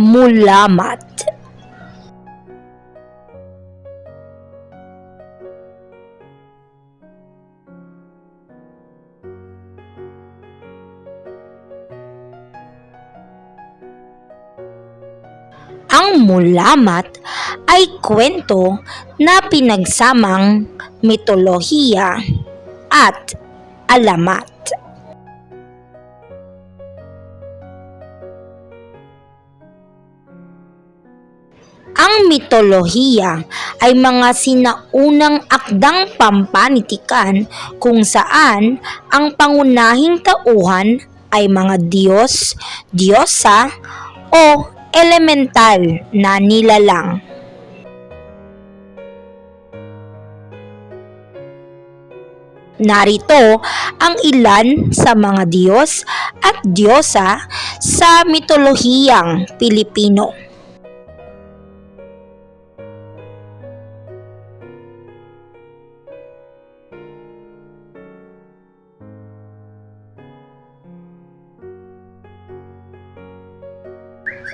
mulamat. Ang mulamat ay kwento na pinagsamang mitolohiya at alamat. Ang mitolohiya ay mga sinaunang akdang pampanitikan kung saan ang pangunahing tauhan ay mga Diyos, Diyosa o elemental na nilalang. Narito ang ilan sa mga Diyos at Diyosa sa mitolohiyang Pilipino.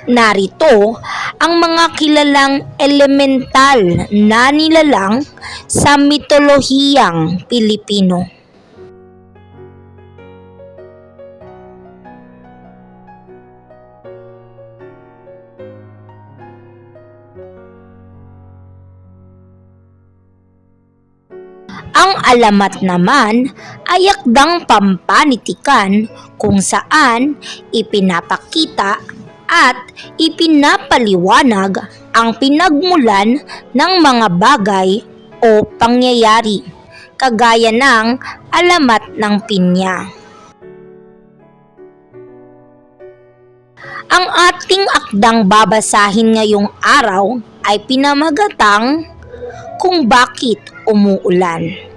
Narito ang mga kilalang elemental na nilalang sa mitolohiyang Pilipino. Ang alamat naman ay akdang pampanitikan kung saan ipinapakita at ipinapaliwanag ang pinagmulan ng mga bagay o pangyayari, kagaya ng alamat ng pinya. Ang ating akdang babasahin ngayong araw ay pinamagatang kung bakit umuulan.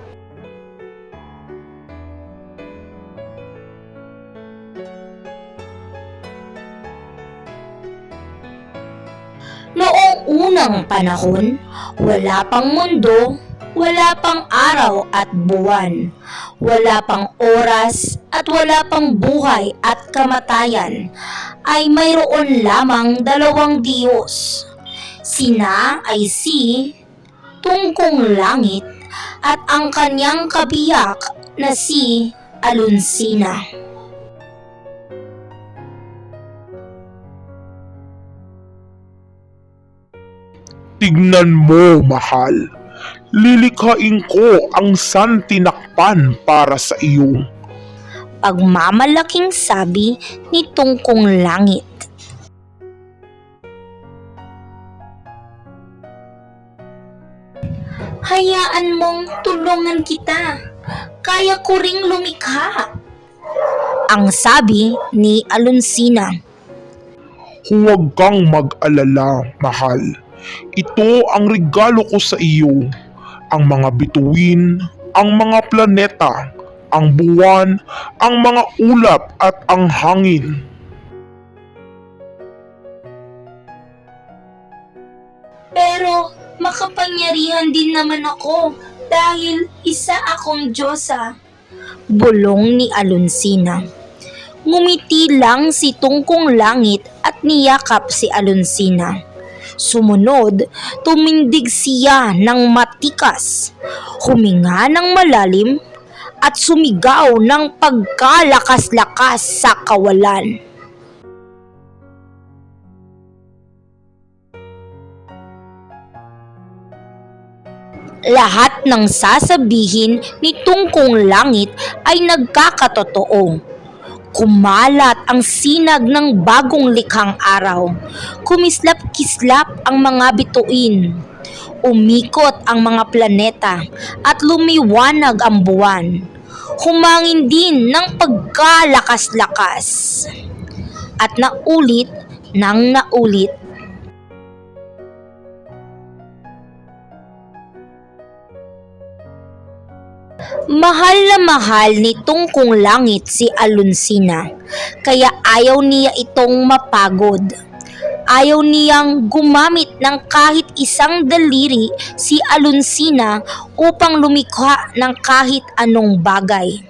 Unang panahon, wala pang mundo, wala pang araw at buwan, wala pang oras at wala pang buhay at kamatayan, ay mayroon lamang dalawang Diyos. Sina ay si Tungkong Langit at ang kanyang kabiyak na si Alunsina. Tignan mo, mahal. Lilikhain ko ang santinakpan para sa iyo. pagmamalaking sabi ni Tungkong Langit. Hayaan mong tulungan kita. Kaya ko ring lumikha. Ang sabi ni Alunsina. Huwag kang mag-alala, mahal. Ito ang regalo ko sa iyo. Ang mga bituin, ang mga planeta, ang buwan, ang mga ulap at ang hangin. Pero makapangyarihan din naman ako dahil isa akong Diyosa. Bulong ni Alunsina. Ngumiti lang si Tungkong Langit at niyakap si Alunsina. Sumunod, tumindig siya ng matikas, huminga ng malalim, at sumigaw ng pagkalakas-lakas sa kawalan. Lahat ng sasabihin ni Tungkong Langit ay nagkakatotoo. Kumalat ang sinag ng bagong likhang araw. Kumislap-kislap ang mga bituin. Umikot ang mga planeta at lumiwanag ang buwan. Humangin din ng pagkalakas-lakas. At naulit nang naulit Mahal na mahal ni Tungkong Langit si Alunsina, kaya ayaw niya itong mapagod. Ayaw niyang gumamit ng kahit isang daliri si Alunsina upang lumikha ng kahit anong bagay.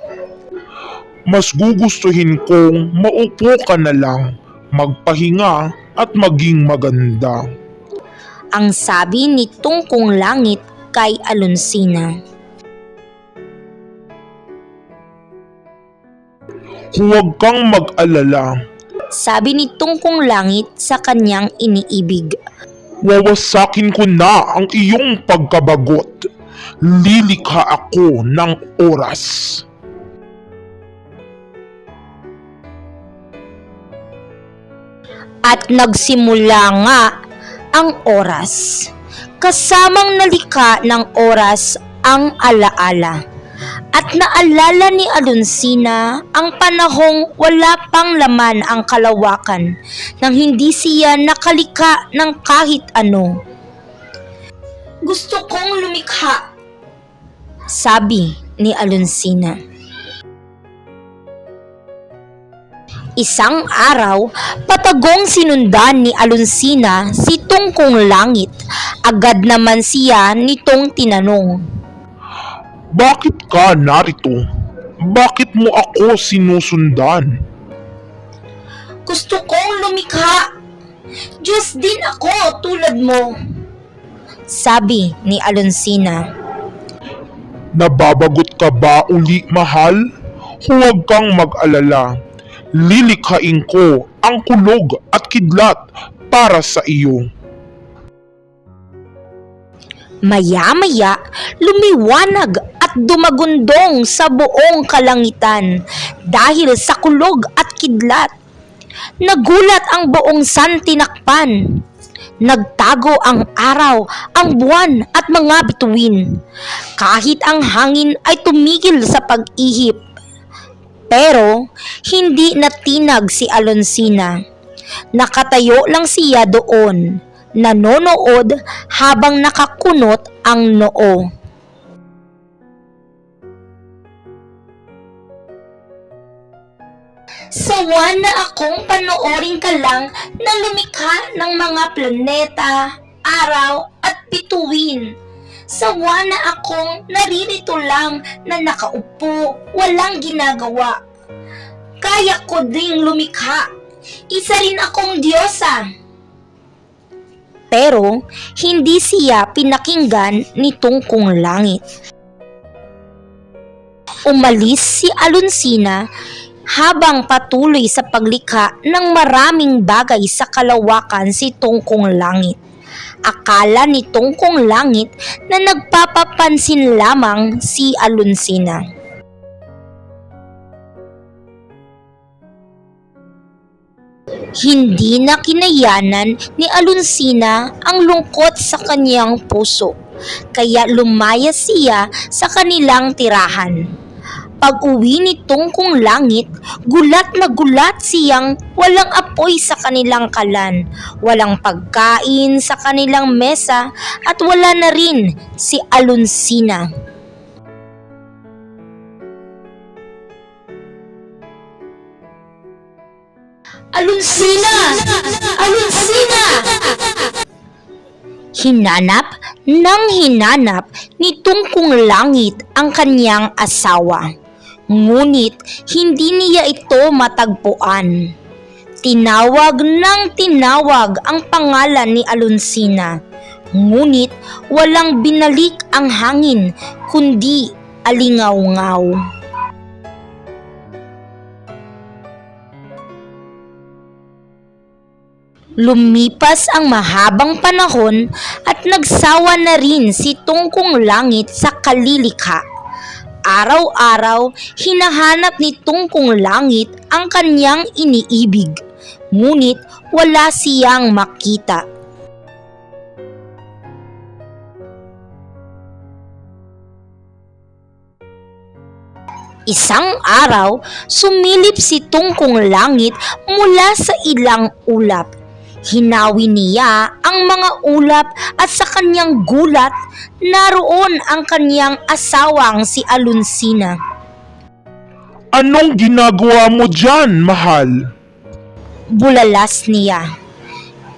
Mas gugustuhin kong maupo ka na lang, magpahinga at maging maganda. Ang sabi ni Tungkong Langit kay Alonsina. Huwag kang mag-alala. Sabi ni Tungkong Langit sa kanyang iniibig. Wawasakin ko na ang iyong pagkabagot. Lilikha ako ng oras. At nagsimula nga ang oras. Kasamang nalika ng oras ang alaala. At naalala ni Alonsina ang panahong wala pang laman ang kalawakan nang hindi siya nakalika ng kahit ano. Gusto kong lumikha, sabi ni Alonsina. Isang araw, patagong sinundan ni Alonsina si Tungkong Langit. Agad naman siya nitong tinanong. Bakit ka narito? Bakit mo ako sinusundan? Gusto kong lumikha. Diyos din ako tulad mo. Sabi ni Alonsina. Nababagot ka ba uli, mahal? Huwag kang mag-alala. Lilikhain ko ang kulog at kidlat para sa iyo. Maya-maya, lumiwanag dumagundong sa buong kalangitan dahil sa kulog at kidlat. Nagulat ang buong santinakpan. Nagtago ang araw, ang buwan at mga bituin. Kahit ang hangin ay tumigil sa pag-ihip. Pero hindi natinag si Alonsina. Nakatayo lang siya doon, nanonood habang nakakunot ang noo. Sawa na akong panoorin ka lang na lumikha ng mga planeta, araw at bituin. Sawa na akong naririto lang na nakaupo, walang ginagawa. Kaya ko ding lumikha. Isa rin akong Diyosa. Pero hindi siya pinakinggan ni Tungkong Langit. Umalis si Alonsina habang patuloy sa paglikha ng maraming bagay sa kalawakan si Tungkong Langit. Akala ni Tungkong Langit na nagpapapansin lamang si Alonsina. Hindi na kinayanan ni Alonsina ang lungkot sa kanyang puso, kaya lumayas siya sa kanilang tirahan. Pag uwi ni Tungkong Langit, gulat na gulat siyang walang apoy sa kanilang kalan, walang pagkain sa kanilang mesa at wala na rin si Alonsina. Alonsina! Alonsina! Hinanap nang hinanap ni Tungkong Langit ang kanyang asawa. Ngunit hindi niya ito matagpuan. Tinawag ng tinawag ang pangalan ni Alonsina. Ngunit walang binalik ang hangin kundi alingaw-ngaw. Lumipas ang mahabang panahon at nagsawa na rin si Tungkong Langit sa kalilikha. Araw-araw, hinahanap ni Tungkong Langit ang kanyang iniibig. Ngunit wala siyang makita. Isang araw, sumilip si Tungkong Langit mula sa ilang ulap. Hinawi niya ang mga ulap at sa kanyang gulat, naroon ang kanyang asawang si Alonsina. Anong ginagawa mo dyan, mahal? Bulalas niya.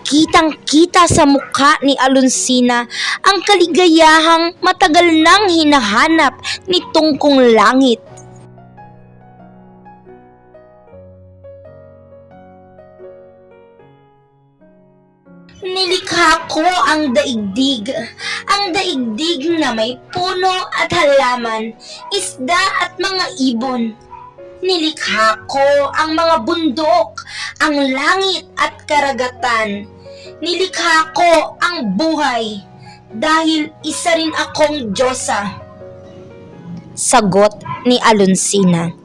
Kitang-kita sa mukha ni Alonsina ang kaligayahang matagal nang hinahanap ni Tungkong Langit. Ako ang daigdig, ang daigdig na may puno at halaman, isda at mga ibon. Nilikha ko ang mga bundok, ang langit at karagatan. Nilikha ko ang buhay dahil isa rin akong Diyosa. Sagot ni Alonsina.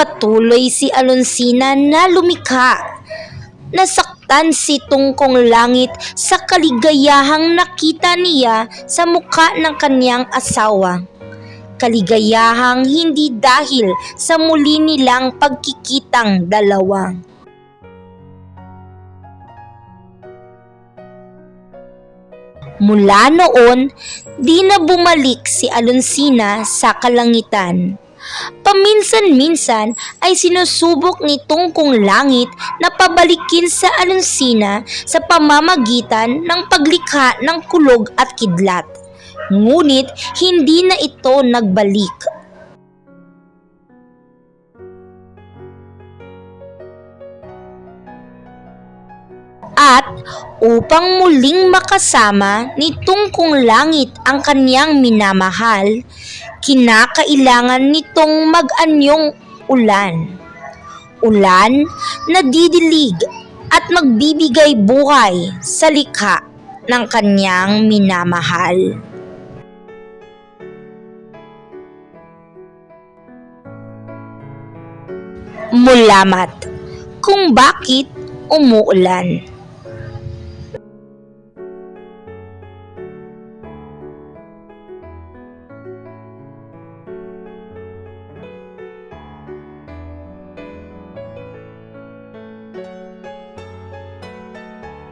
Nagpatuloy si Alonsina na lumikha. Nasaktan si Tungkong Langit sa kaligayahang nakita niya sa mukha ng kanyang asawa. Kaligayahang hindi dahil sa muli nilang pagkikitang dalawa. Mula noon, di na bumalik si Alonsina sa kalangitan. Paminsan-minsan ay sinusubok ni Tungkong Langit na pabalikin sa Alonsina sa pamamagitan ng paglikha ng kulog at kidlat. Ngunit hindi na ito nagbalik. Upang muling makasama ni Tungkong Langit ang kanyang minamahal, kinakailangan nitong mag-anyong ulan. Ulan na didilig at magbibigay buhay sa likha ng kanyang minamahal. Mulamat kung bakit umuulan.